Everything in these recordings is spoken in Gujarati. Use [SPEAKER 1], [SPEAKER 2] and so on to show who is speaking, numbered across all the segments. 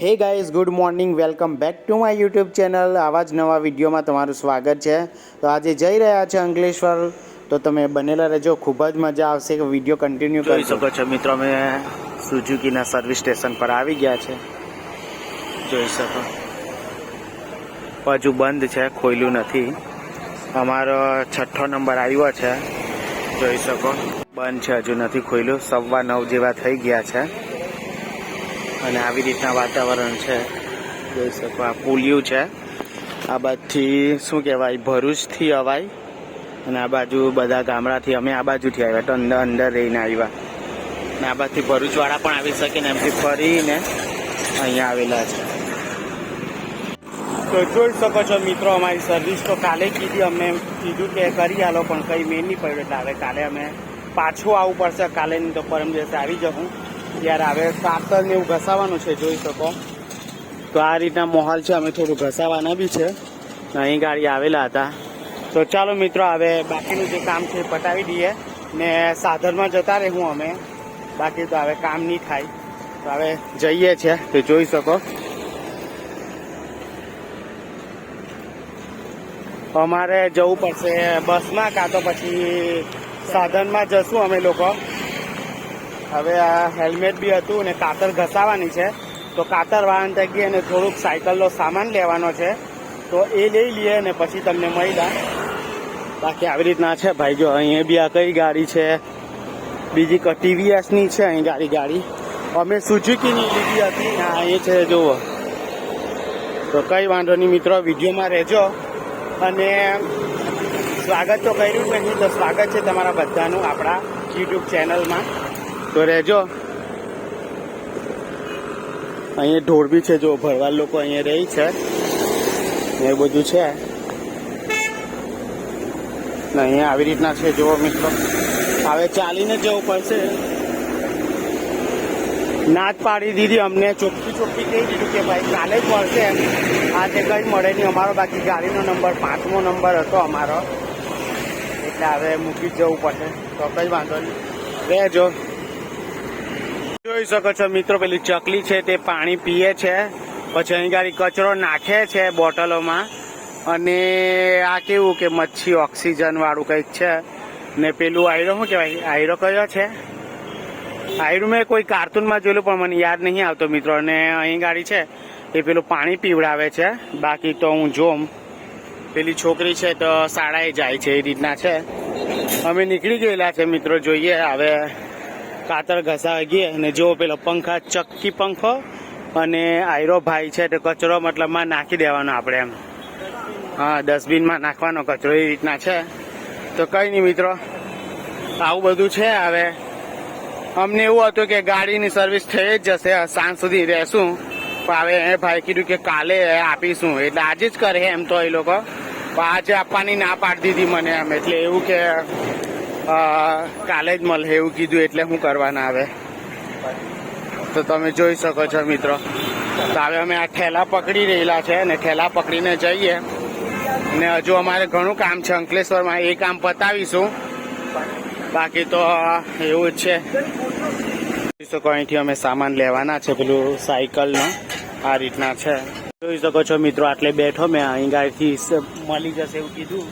[SPEAKER 1] Hey guys good morning welcome back to my YouTube channel આવા જ નવા વિડીયોમાં તમારું સ્વાગત છે. તો આજે જઈ રહ્યા છે અંકલેશ્વર. તો તમે બનેલા રહેજો. ખૂબ જ મજા આવશે કે વીડિયો કન્ટિન્યુ કરી શકો છો મિત્રો અમે સુઝુકીના સર્વિસ સ્ટેશન પર આવી ગયા છે. જોઈ શકો. હજુ બંધ છે ખોલ્યું નથી. અમારો છઠ્ઠો નંબર આવ્યો છે. જોઈ શકો. બંધ છે હજુ નથી ખોલ્યું. સવા નવ જેવા થઈ ગયા છે. અને આવી રીતના વાતાવરણ છે. જોઈ શકો આ પુલિયું છે. આ બાજુથી શું કહેવાય? ભરૂચથી અવાય. અને આ બાજુ બધા ગામડાથી અમે આ બાજુથી આવ્યા. તો અંદર અંદર રહીને આવ્યા. અને આ બાજુથી ભરૂચવાળા પણ આવી શકે ને એમથી ફરીને અહીંયા આવેલા છે. તો જોઈ શકો છો મિત્રો, અમારી સર્વિસ તો કાલે કીધી. અમે કીધું કે કરી આલો, પણ કંઈ મેળ નહીં પડ્યું. એટલે હવે કાલે અમે પાછું આવવું પડશે. કાલે નહીં તો પરમ દિવસે આવી જવું. ત્યારે હવે કાતર ને એવું ઘસાવાનું છે, જોઈ શકો. તો આ રીતના માહોલ છે, અમે થોડું ઘસાવાના બી છે. અહીં ગાડી આવેલા હતા. તો ચાલો મિત્રો, હવે બાકીનું જે કામ છે પટાવી દઈએ. ને સાધનમાં જતા રહેવું અમે. બાકી તો હવે કામ નહીં થાય. તો હવે જઈએ છે, તો જોઈ શકો. અમારે જવું પડશે બસમાં, કાં તો પછી સાધનમાં જશું અમે લોકો. હવે આ હેલ્મેટ બી હતું ને કાતર ઘસાવાની છે. તો કાતર વાહન થઈ અને થોડુંક સાયકલનો સામાન લેવાનો છે. તો એ લઈ લઈએ ને પછી તમને મળ્યા બાકી આવી રીતના છે ભાઈ, જો અહીંયા બી આ કઈ ગાડી છે? બીજી ટીવીએસની છે અહીં ગાડી ગાડી. અમે સુઝુકીની લીધી હતી. હા, એ છે, જુઓ. તો કઈ વાંધો નહીં મિત્રો, વિડીયોમાં રહેજો. અને સ્વાગત તો કર્યું જ નહીં, તો સ્વાગત છે તમારા બધાનું આપણા યુટ્યુબ ચેનલમાં. તો રહેજો. અહીંયા ઢોર બી છે, જો ભરવા લોકો અહીંયા રહી છે. એ બધું છે. ને અહીંયા આવી રીતના છે, જુઓ મિત્રો. હવે ચાલીને જવું પડશે. ના જ પાડી દીધી અમને, ચોખ્ખી ચોખ્ખી કહી દીધું કે ભાઈ કાલે જ મળશે. આજે કંઈ મળે નહીં, અમારો બાકી ગાડીનો નંબર, પાંચમો નંબર હતો અમારો. એટલે હવે મૂકી જવું પડશે. તો કંઈ વાંધો નહીં. રહેજો. જોઈ શકો છો મિત્રો, પેલી ચકલી છે તે પાણી પીએ છે. પછી અહીં ગાડી કચરો નાખે છે બોટલોમાં. અને આ કેવું કે મચ્છી ઓક્સિજન વાળું કંઈક છે. ને પેલું આયરો શું કહેવાય? આયરો કયો છે? આયરો મેં કોઈ કાર્ટૂનમાં જોયેલું પણ મને યાદ નહીં આવતો મિત્રો. અને અહીં ગાડી છે એ પેલું પાણી પીવડાવે છે. બાકી તો હું જોમ. પેલી છોકરી છે તો શાળાએ જાય છે એ રીતના છે. અમે નીકળી ગયેલા છે મિત્રો, જોઈએ હવે કાતર ઘસાવા ગઈ અને જો પેલો પંખા ચક્કી પંખો અને આયરો ભાઈ છે તો કચરો મતલબમાં નાખી દેવાનો આપણે એમ. હા, ડસ્ટબિનમાં નાખવાનો કચરો એ રીતના છે. તો કઈ નહીં મિત્રો, આવું બધું છે હવે. અમને એવું હતું કે ગાડીની સર્વિસ થઈ જ જશે, સાંજ સુધી રહેશું. પણ હવે એ ભાઈ કીધું કે કાલે આપીશું. એટલે આજે જ કરે એમ તો એ લોકો. આજે આપવાની ના પાડી દીધી મને એમ. એટલે એવું કે કાલે જ મળે એવું કીધું એટલે શું કરવાના આવે તો તમે જોઈ શકો છો મિત્રો. તો હવે અમે આ ઠેલા પકડી રહેલા છે અને ઠેલા પકડીને જઈએ. ને હજુ અમારે ઘણું કામ છે. અંકલેશ્વરમાં એ કામ પતાવીશું. બાકી તો એવું જ છે. જોઈ શકો અહીંથી અમે સામાન લેવાના છે, પેલું સાયકલનો. આ રીતના છે. જોઈ શકો છો મિત્રો, આટલે બેઠો મેં. અહીં ગાડીથી મળી જશે એવું કીધું.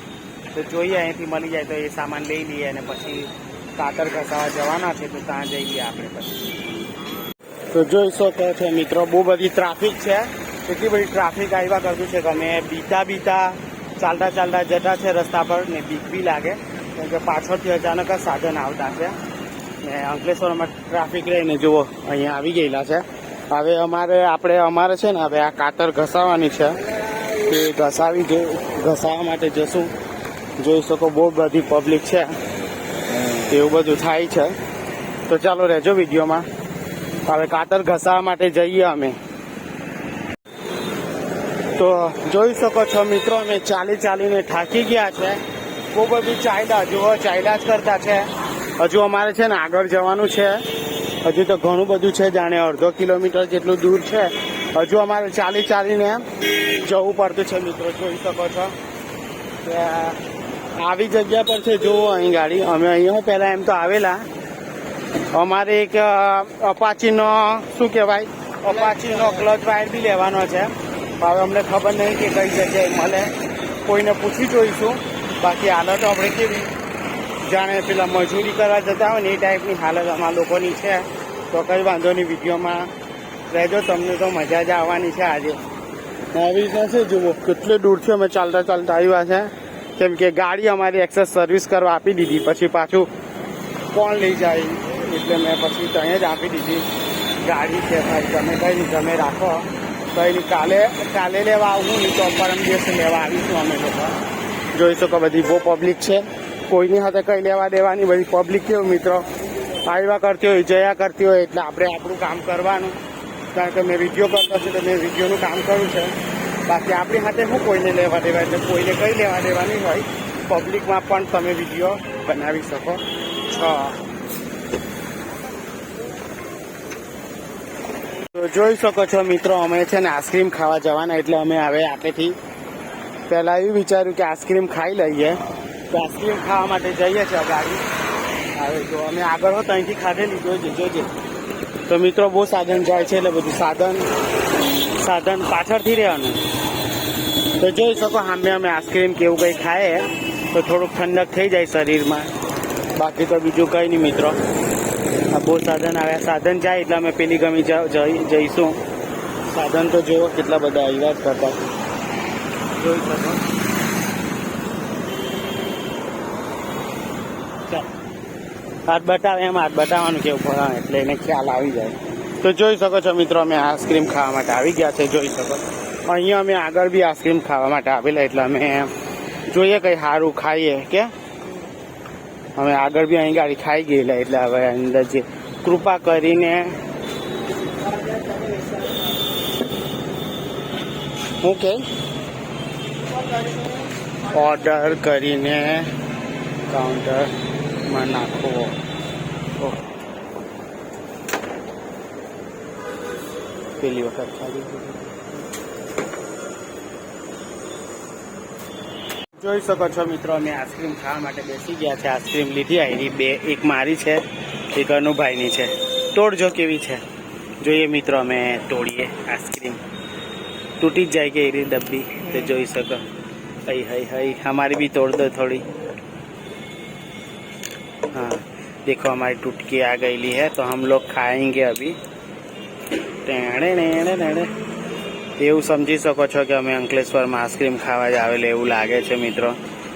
[SPEAKER 1] તો જોઈએ, અહીંથી મળી જાય તો એ સામાન લઈ લઈએ અને પછી કાતર ઘસાવા જવાના છે તો ત્યાં જઈ લઈએ આપણે પછી. તો જોઈ શકો છો મિત્રો, બહુ બધી ટ્રાફિક છે. એટલી બધી ટ્રાફિક આવ્યા કરતું છે. કે અમે બીતા બીતા, ચાલતા ચાલતા જતા છે રસ્તા પર ને બીક બી લાગે. કેમ કે પાછળથી અચાનક જ સાધન આવતા છે. ને અંકલેશ્વરમાં ટ્રાફિક રહીને જુઓ, અહીંયા આવી ગયેલા છે. હવે અમારે, આપણે અમારે છે ને, હવે આ કાતર ઘસાવાની છે. તે ઘસાવી ઘસાવા માટે જશું. જોઈ શકો બહુ બધી પબ્લિક છે. એવું બધું થાય છે. તો ચાલો રહેજો વિડીયોમાં. હવે કાતર ઘસાવા માટે જઈએ અમે. તો જોઈ શકો છો મિત્રો, અમે ચાલી ચાલીને થાકી ગયા છે. બહુ બધું ચાલ્યા જુઓ ચાલ્યા જ કરતા છે. હજુ અમારે છે ને આગળ જવાનું છે. હજુ તો ઘણું બધું છે જાણે, અડધો કિલોમીટર જેટલું દૂર છે. હજુ અમારે ચાલી ચાલીને જવું પડતું છે મિત્રો, જોઈ શકો છો. આવી જગ્યા પર છે, જુઓ અહીં ગાડી. અમે અહીંયા પહેલાં એમ તો આવેલા. અમારે એક અપાચીનો, શું કહેવાય? અપાચીનો ક્લચ વાયર બી લેવાનો છે. હવે અમને ખબર નહીં કે કઈ જગ્યાએ મળે. કોઈને પૂછી જોઈશું. બાકી હાલત આપણે કેવી? જાણે પેલા મજૂરી કરવા જતા હોય ને એ ટાઈપની હાલત અમારા લોકોની છે. તો કંઈ વાંધો નહીં, વિડીયોમાં રહેજો. તમને તો મજા જ આવવાની છે આજે. આવી રીતના છે જુઓ. કેટલે દૂરથી અમે ચાલતા ચાલતા આવ્યા છે. કેમ કે ગાડી અમારી એક્સેસ સર્વિસ કરવા આપી દીધી. પછી પાછું કોણ લઈ જાય એટલે મેં પછી ત્યાં જ આપી દીધી. ગાડી છે ભાઈ, તમે કઈ નહીં, તમે રાખો. કઈ નહીં, કાલે કાલે લેવા આવું નહીં તો પરમ દિવસે લેવા આવીશું અમે લોકો. જોઈ શકો બધી બહુ પબ્લિક છે. કોઈની સાથે કંઈ લેવા દેવાની, બધી પબ્લિક કેવું મિત્રો? આવ્યા કરતી હોય, જયા કરતી હોય, એટલે આપણે આપણું કામ કરવાનું. કારણ કે મેં વીડિયો કરતો છું, તો મેં વિડીયોનું કામ કર્યું છે. બાકી આપણી હાથે શું કોઈને લેવા દેવા એટલે કોઈને કંઈ લેવા દેવાની હોય. પબ્લિકમાં પણ તમે વીડિયો બનાવી શકો. છો જોઈ શકો છો મિત્રો, અમે છે ને આઈસ્ક્રીમ ખાવા જવાના એટલે અમે હવે આપેથી પહેલાં એવું વિચાર્યું કે આઈસ્ક્રીમ ખાઈ લઈએ. તો આઈસ્ક્રીમ ખાવા માટે જઈએ છીએ ગાડી હવે જો અમે આગળ હો ત્યાંથી ખાધેલી જોઈજે જોઈજે તો મિત્રો બહુ સાધન જાય છે એટલે બધું સાધન સાધન પાછળથી રહેવાનું. તો જોઈ શકો સામે અમે આઈસ્ક્રીમ કે એવું કંઈ ખાઈએ. તો થોડુંક ઠંડક થઈ જાય શરીરમાં. બાકી તો બીજું કંઈ નહીં મિત્રો. આ બહુ સાધન આવ્યા સાધન જાય એટલે અમે પેલી ગમી જઈશું. સાધન તો જુઓ કેટલા બધા આવ્યા જ કરતા. જોઈ શકો. હાથ બતાવે, એમ હાથ બતાવવાનું કેવું પડે એટલે એને ખ્યાલ આવી જાય. તો જોઈ શકો છો મિત્રો, અમે આઈસ્ક્રીમ ખાવા માટે આવી ગયા છે, જોઈ શકો. અહીંયા અમે આગળ બી આઈસ્ક્રીમ ખાવા માટે આવેલા, એટલે અમે જોઈએ કંઈ સારું ખાઈએ, કે? અમે આગળ બી અહીં ગાડી ખાઈ ગયેલા, એટલે હવે અંદર જે કૃપા કરીને હું કે? ઓર્ડર કરીને કાઉન્ટરમાં નાખવો. પેલી વખત ખાધી. જોઈ શકો છો મિત્રો અમે આઈસ્ક્રીમ ખાવા માટે બેસી ગયા છે આઈસ્ક્રીમ લીધી આવી બે એક મારી છે એક અનુભાઈની છે તોડજો કેવી છે જોઈએ મિત્રો અમે તોડીએ આઈસ્ક્રીમ તૂટી જ જાય કે એરી ડબ્બી તો જોઈ શકો હઈ હઈ હઈ हमारी भी तोड़ दो थोड़ी हाँ देखो हमारी टुटकी आ गई है तो हम लोग खाएंगे अभी ટેણે નેણે નેણે એવું સમજી શકો છો કે અમે અંકલેશ્વરમાં આઈસ્ક્રીમ ખાવા જ આવેલ એવું લાગે છે, મિત્રો.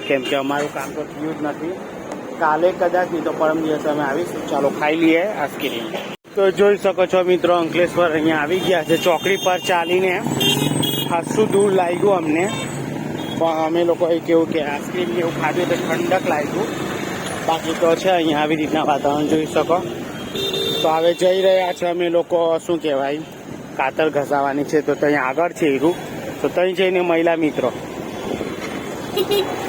[SPEAKER 1] કેમ કે અમારું કામ તો થયું જ નથી. કાલે કદાચ નહીં તો પરમ દિવસે અમે આવીશું. ચાલો, ખાઈ લઈએ આઈસ્ક્રીમ. તો જોઈ શકો છો, મિત્રો, અંકલેશ્વર અહીંયા આવી ગયા છે. ચોકડી પર ચાલીને ખાસું દૂર લાગ્યું અમને. પણ અમે લોકોએ કેવું કે આઈસ્ક્રીમ એવું ખાધું તો ઠંડક લાગ્યું. બાકી તો છે, અહીંયા આવી રીતના વાતાવરણ, જોઈ શકો. તો હવે જઈ રહ્યા છે અમે લોકો, શું કહેવાય? કાતર ઘસાવાની છે તો ત્યાં આગળ છે હીરું તો ત્યાં જઈને મહિલા મિત્રો.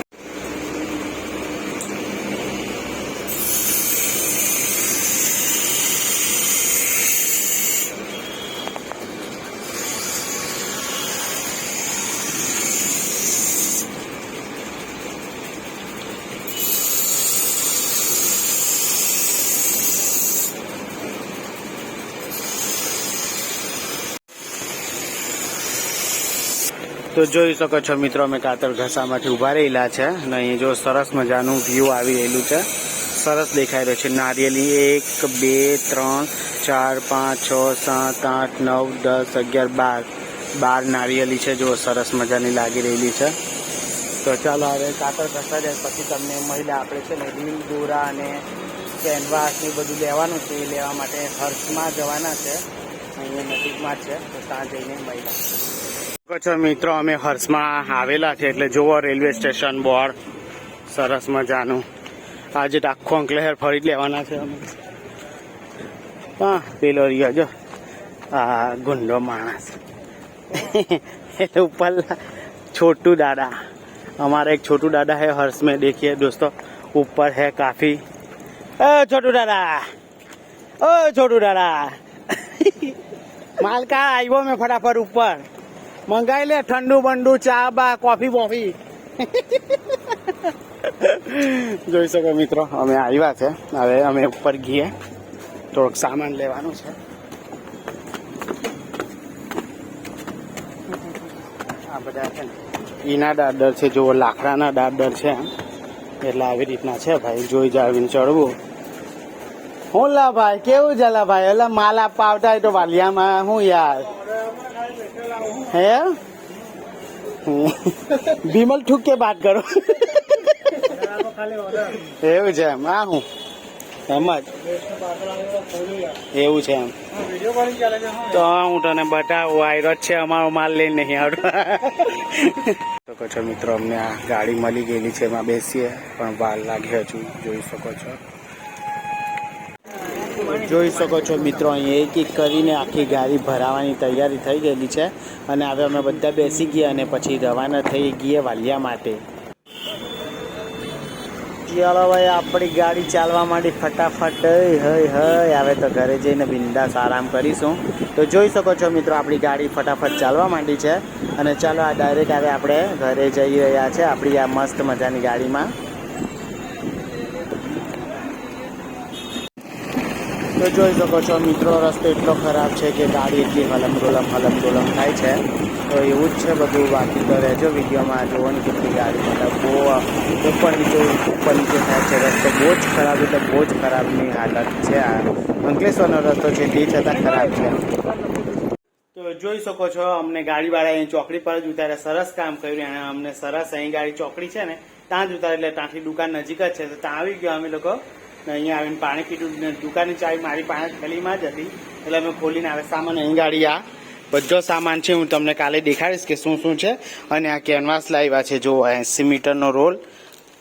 [SPEAKER 1] તો જોઈ શકો છો મિત્રો, અમે કાતર ઘસામાંથી ઊભા રહેલા છે અને અહીં જો સરસ મજાનું વ્યૂ આવી રહેલું છે. સરસ દેખાઈ રહ્યું છે. નારિયેલી એક, બે, ત્રણ, ચાર, પાંચ, છ, સાત, આઠ, નવ, દસ, અગિયાર, બાર. બાર નારિયેલી છે. જો સરસ મજાની લાગી રહેલી છે. તો ચાલો હવે કાતર ઘસા જાય, પછી તમને મહિલા આપણે છે ને રીલ દોરા અને કેનવાસ એ બધું લેવાનું છે. એ લેવા માટે હર્ષમાં જવાના છે. અહીંયા નજીકમાં જ છે. તો ત્યાં જઈને મહિલા. શકો છો મિત્રો અમે હર્ષમાં આવેલા છે એટલે જુઓ રેલવે સ્ટેશન બોર્ડ સરસ મજાનું આજે તો આખો અંકલેહર ફરી જ લેવાના છે અમે હા પેલો રહ્યો જો આ ગુંડો માણસ એટલે ઉપર छोटू दादा हमारा एक छोटू दादा है हर्ष में देखिए दोस्तों ऊपर है काफी ओ छोटू दादा ओ छोटू दादा माल का આવ્યો મેં ફટાફટ ઉપર મંગાવી લે, ઠંડુ બંડુ, ચા, બા, કોફી, બોફી. જોઈ શકો મિત્રો, અમે આવ્યા છે. હવે અમે ઉપર ગીએ. થોડોક સામાન લેવાનું છે. આ બધા છે ઈના દાદર છે, જુઓ, લાકડાના દાદર છે એટલે આવી રીતના છે ભાઈ, જોઈ જાવીને ચડવું. હોલા ભાઈ, કેવું જલા ભાઈ? એટલે માલા પાવતા તો વાલિયામાં હું યાર? હે. વિમલ ઠુક કે વાત કરો એવું છે એમ. હા હું? એમ જ. એવું છે એમ. તો હું તને બતાવું આયરો જ છે અમારો માલ લઈને નહીં આવતો શકો છો મિત્રો, અમને આ ગાડી મળી ગયેલી છે, એમાં બેસીએ. પણ વાર લાગે હજુ, જોઈ શકો છો. જોઈ શકો છો મિત્રો અહીંયા એક એક કરીને આખી ગાડી ભરાવાની તૈયારી થઈ ગયેલી છે અને હવે અમે બધા બેસી ગયા અને પછી રવાના થઈ ગઈએ વાલિયા માટે. ચાલો ભાઈ, આપણી ગાડી ચાલવા માંડી ફટાફટ. હય હય હવે તો ઘરે જઈને બિંદાસ આરામ કરીશું. તો જોઈ શકો છો મિત્રો, આપણી ગાડી ફટાફટ ચાલવા માંડી છે. અને ચાલો, આ ડાયરેક્ટ હવે આપણે ઘરે જઈ રહ્યા છે, આપણી આ મસ્ત મજાની ગાડીમાં. તો જોઈ શકો છો, મિત્રો, રસ્તો એટલો ખરાબ છે કે ગાડી એટલી હલમડોલમ હલમડોલમ થાય છે. તો એવું જ છે બધું બાકી તો રહેજો વિડીયોમાં જોવો ને કેટલી ગાડી મતલબ બહુ ઉપર નીચે ઉપર નીચે થાય છે. રસ્તો બહુ જ ખરાબ એટલે બહુ જ ખરાબની હાલત છે આ. અંકલેશ્વરનો રસ્તો છે, તે છતાં ખરાબ છે. તો જોઈ શકો છો, અમને ગાડીવાળા અહીં ચોકડી પર જ ઉતારે સરસ કામ કર્યું અને અમને સરસ અહીં ગાડી ચોકડી છે ને, ત્યાં જ ઉતારે, એટલે ત્યાંથી દુકાન નજીક જ છે. તો ત્યાં આવી ગયો અમે લોકો. અહીંયા આવીને પાણી પીધું. ને દુકાનની ચાવી મારી પાસે થેલીમાં જ હતી. એટલે અમે ખોલીને આવે સામાન અહીં ગાડી આ બધો સામાન છે, હું તમને કાલે દેખાડીશ કે શું શું છે. અને આ કેનવાસ લાવ્યા છે જો એંસી મીટરનો રોલ.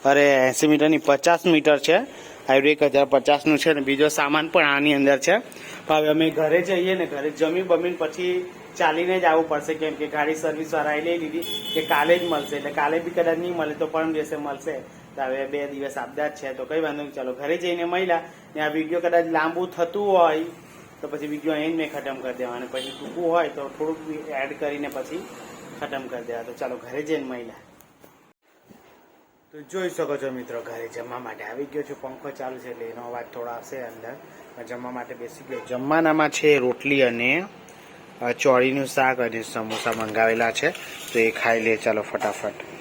[SPEAKER 1] અરે, એંસી મીટરની પચાસ મીટર છે. આવ્યું એક હજાર પચાસનું છે અને બીજો સામાન પણ આની અંદર છે. હવે અમે ઘરે જઈએ ને ઘરે જમી બમીને પછી ચાલીને જ આવવું પડશે, કેમ કે ગાડી સર્વિસ વાળાએ લઈ લીધી, કે કાલે જ મળશે. એટલે કાલે બી કદાચ નહીં મળે તો પરમ દિવસે મળશે. હવે બે દિવસ આપદા જ છે, તો કઈ વાંધો નહીં. ચાલો, ઘરે જઈને મળ્યા. ને આ વીડિયો કદાચ લાંબુ થતું હોય, તો પછી વીડિયો અહીં મેં ખતમ કરી દેવા અને પછી ટૂંકું હોય, તો થોડુંક એડ કરીને પછી ખતમ કરી દેવા તો ચાલો, ઘરે જઈને મળ્યા. તો જોઈ શકો છો મિત્રો, ઘરે જમવા માટે આવી ગયો છું. પંખો ચાલુ છે એટલે એનો અવાજ થોડો આવશે અંદર. જમવા માટે બેસી ગયો. જમવાનામાં છે રોટલી અને ચોળીનું શાક અને સમોસા મંગાવેલા છે. તો એ ખાઈ લે. ચાલો, ફટાફટ.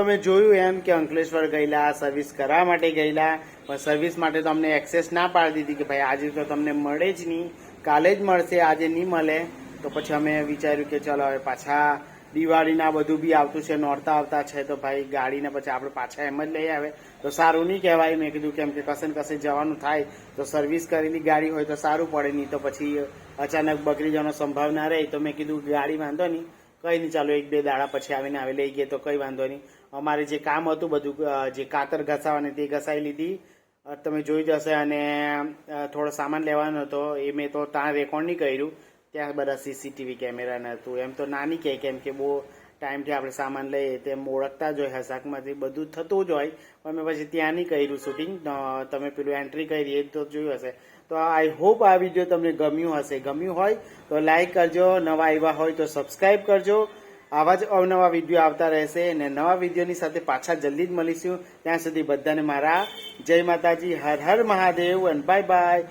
[SPEAKER 1] તમે જોયું એમ કે અંકલેશ્વર ગયેલા સર્વિસ કરવા માટે ગયેલા, પણ સર્વિસ માટે તો અમને એક્સેસ ના પાડી દીધી કે ભાઈ આજે તો તમને મળે જ નહીં, કાલે જ મળશે, આજે નહીં મળે. તો પછી અમે વિચાર્યું કે ચલો હવે પાછા દિવાળીના બધું બી આવતું છે, નોરતા આવતા છે, તો ભાઈ ગાડીને પછી આપણે પાછા એમ જ લઈ આવે. તો સારું નહીં કહેવાય, મેં કીધું કેમ કે કશે ને કશે જવાનું થાય, તો સર્વિસ કરેલી ગાડી હોય તો સારું પડે, નહીં તો પછી અચાનક બગડી જવાનો સંભાવના રહે, તો મેં કીધું ગાડી વાંધો નહીં, કંઈ નહીં, ચાલો એક બે દાડા પછી આવીને આવે લઈ ગયે તો કંઈ વાંધો નહીં. અમારે જે કામ હતું બધું જે કાતર ઘસાવાની તે ઘસાઈ લીધી. તમે જોઈ જશે અને થોડો સામાન લેવાનો હતો. એ મેં તો ત્યાં રેકોર્ડ નહીં કર્યું. ત્યાં બધા સીસીટીવી કેમેરા હતું. એમ તો નાની કહે કેમ કે બહુ ટાઈમથી આપણે સામાન લઈએ તેમ ઓળખતા જ હોય હસાકમાંથી. બધું થતું જ હોય. પણ મેં પછી ત્યાં નહીં કર્યું શૂટિંગ તમે પેલું એન્ટ્રી કરી એ તો જોયું હશે. તો આઈ હોપ આ વીડિયો તમને ગમ્યું હશે. ગમ્યું હોય તો લાઇક કરજો. નવા આવ્યા હોય તો સબસ્ક્રાઈબ કરજો. આવા જ અવનવા વીડિયો આવતા રહેશે અને નવા વિડીયોની સાથે પાછા જલ્દી જ મળીશું. ત્યાં સુધી બધાને મારા જય માતાજી, હર હર મહાદેવ અને બાય બાય